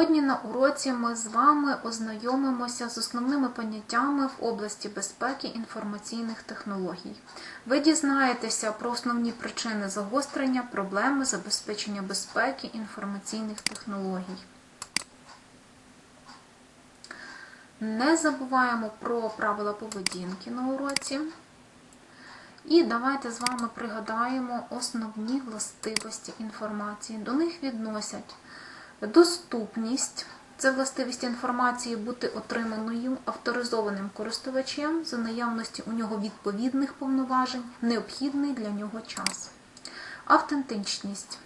Сьогодні на уроці ми з вами ознайомимося з основними поняттями в області безпеки інформаційних технологій. Ви дізнаєтеся про основні причини загострення проблеми забезпечення безпеки інформаційних технологій. Не забуваємо про правила поведінки на уроці. І давайте з вами пригадаємо основні властивості інформації. До них відносять доступність. Це властивість інформації бути отриманою авторизованим користувачем за наявності у нього відповідних повноважень, необхідний для нього час. Автентичність.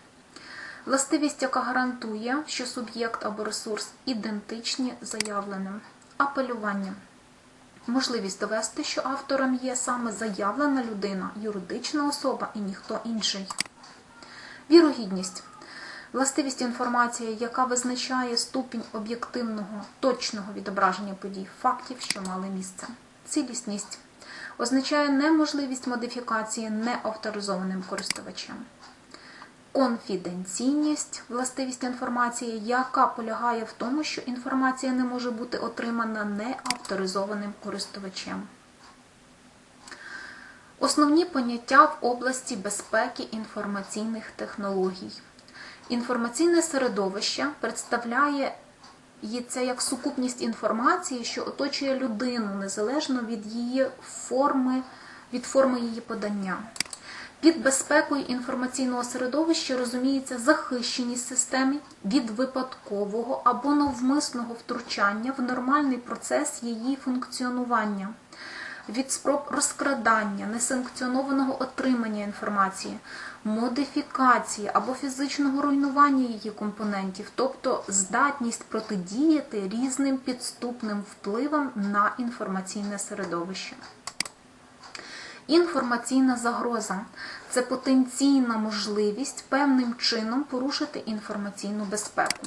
Властивість, яка гарантує, що суб'єкт або ресурс ідентичні заявленим. Апелювання. Можливість довести, що автором є саме заявлена людина, юридична особа і ніхто інший. Вірогідність. Властивість інформації, яка визначає ступінь об'єктивного, точного відображення подій, фактів, що мали місце. Цілісність означає неможливість модифікації неавторизованим користувачем. Конфіденційність властивість інформації, яка полягає в тому, що інформація не може бути отримана неавторизованим користувачем. Основні поняття в області безпеки інформаційних технологій. Інформаційне середовище представляє це як сукупність інформації, що оточує людину незалежно від її форми, від форми її подання. Під безпекою інформаційного середовища розуміється захищеність системи від випадкового або навмисного втручання в нормальний процес її функціонування, від спроб розкрадання, несанкціонованого отримання інформації, модифікації або фізичного руйнування її компонентів, тобто здатність протидіяти різним підступним впливам на інформаційне середовище. Інформаційна загроза це потенційна можливість певним чином порушити інформаційну безпеку.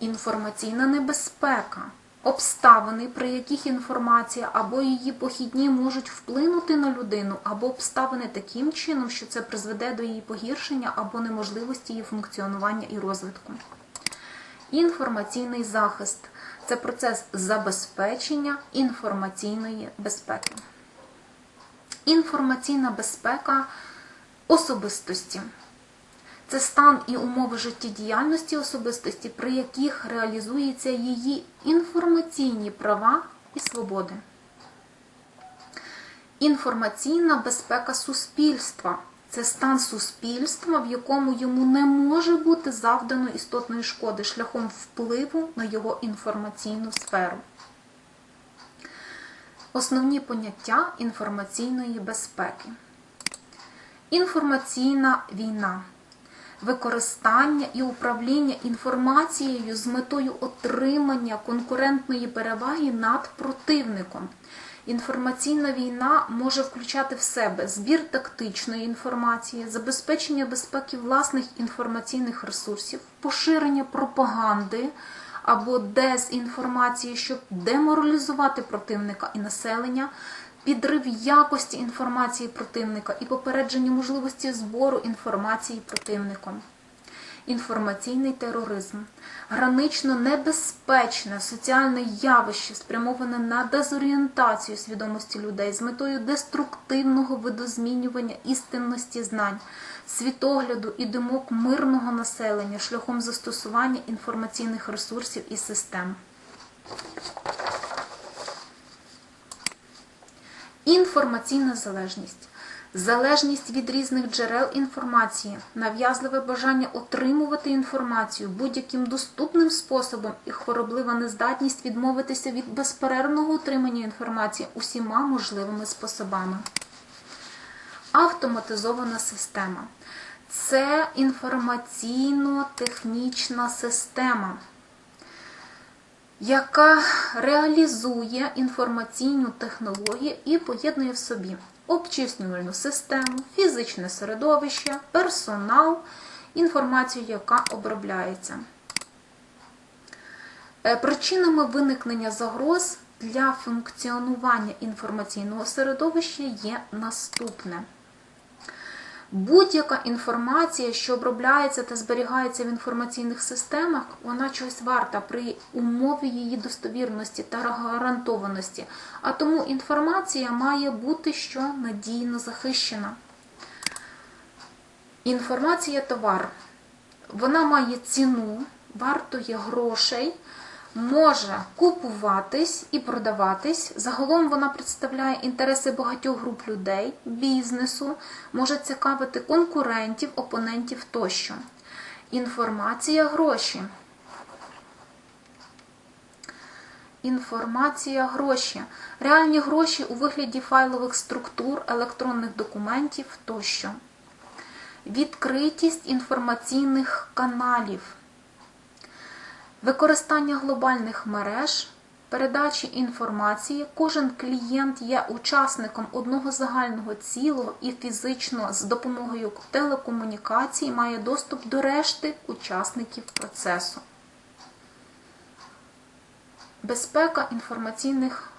Інформаційна небезпека обставини, при яких інформація або її похідні можуть вплинути на людину, або обставини таким чином, що це призведе до її погіршення або неможливості її функціонування і розвитку. Інформаційний захист це процес забезпечення інформаційної безпеки. Інформаційна безпека особистості. Це стан і умови життєдіяльності особистості, при яких реалізуються її інформаційні права і свободи. Інформаційна безпека суспільства це стан суспільства, в якому йому не може бути завдано істотної шкоди шляхом впливу на його інформаційну сферу. Основні поняття інформаційної безпеки. Інформаційна війна. Використання і управління інформацією з метою отримання конкурентної переваги над противником. Інформаційна війна може включати в себе збір тактичної інформації, забезпечення безпеки власних інформаційних ресурсів, поширення пропаганди або дезінформації, щоб деморалізувати противника і населення, підрив якості інформації противника і попередження можливості збору інформації противником. Інформаційний тероризм гранично небезпечне соціальне явище, спрямоване на дезорієнтацію свідомості людей з метою деструктивного видозмінювання істинності знань, світогляду і думок мирного населення шляхом застосування інформаційних ресурсів і систем. Інформаційна залежність. Залежність від різних джерел інформації, нав'язливе бажання отримувати інформацію будь-яким доступним способом і хвороблива нездатність відмовитися від безперервного отримання інформації усіма можливими способами. Автоматизована система це інформаційно-технічна система, яка реалізує інформаційну технологію і поєднує в собі обчислювальну систему, фізичне середовище, персонал, інформацію, яка обробляється. Причинами виникнення загроз для функціонування інформаційного середовища є наступне. Будь-яка інформація, що обробляється та зберігається в інформаційних системах, вона чогось варта при умові її достовірності та гарантованості. А тому інформація має бути що надійно захищена. Інформація товар. Вона має ціну, вартує грошей, може купуватись і продаватись. Загалом вона представляє інтереси багатьох груп людей, бізнесу, може цікавити конкурентів, опонентів тощо. Інформація гроші. Інформація гроші. Реальні гроші у вигляді файлових структур, електронних документів тощо. Відкритість інформаційних каналів. Використання глобальних мереж, передачі інформації. Кожен клієнт є учасником одного загального цілого і фізично з допомогою телекомунікацій має доступ до решти учасників процесу. Безпека інформаційних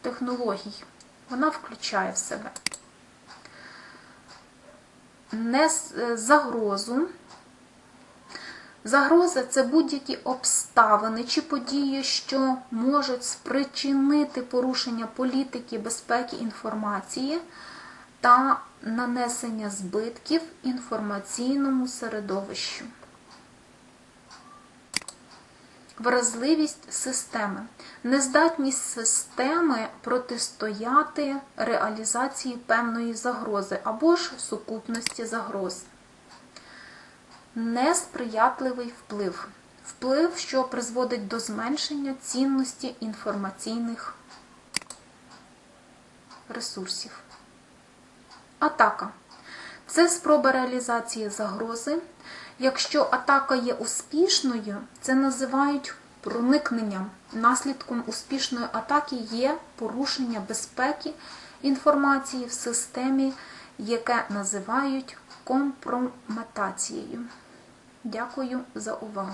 технологій. Вона включає в себе не загрозу. Загроза це будь-які обставини чи події, що можуть спричинити порушення політики безпеки інформації та нанесення збитків інформаційному середовищу. Вразливість системи. Нездатність системи протистояти реалізації певної загрози або ж сукупності загроз. Несприятливий вплив. Вплив, що призводить до зменшення цінності інформаційних ресурсів. Атака. Це спроба реалізації загрози. Якщо атака є успішною, це називають проникненням. Наслідком успішної атаки є порушення безпеки інформації в системі, яке називають компрометацією. Дякую за увагу.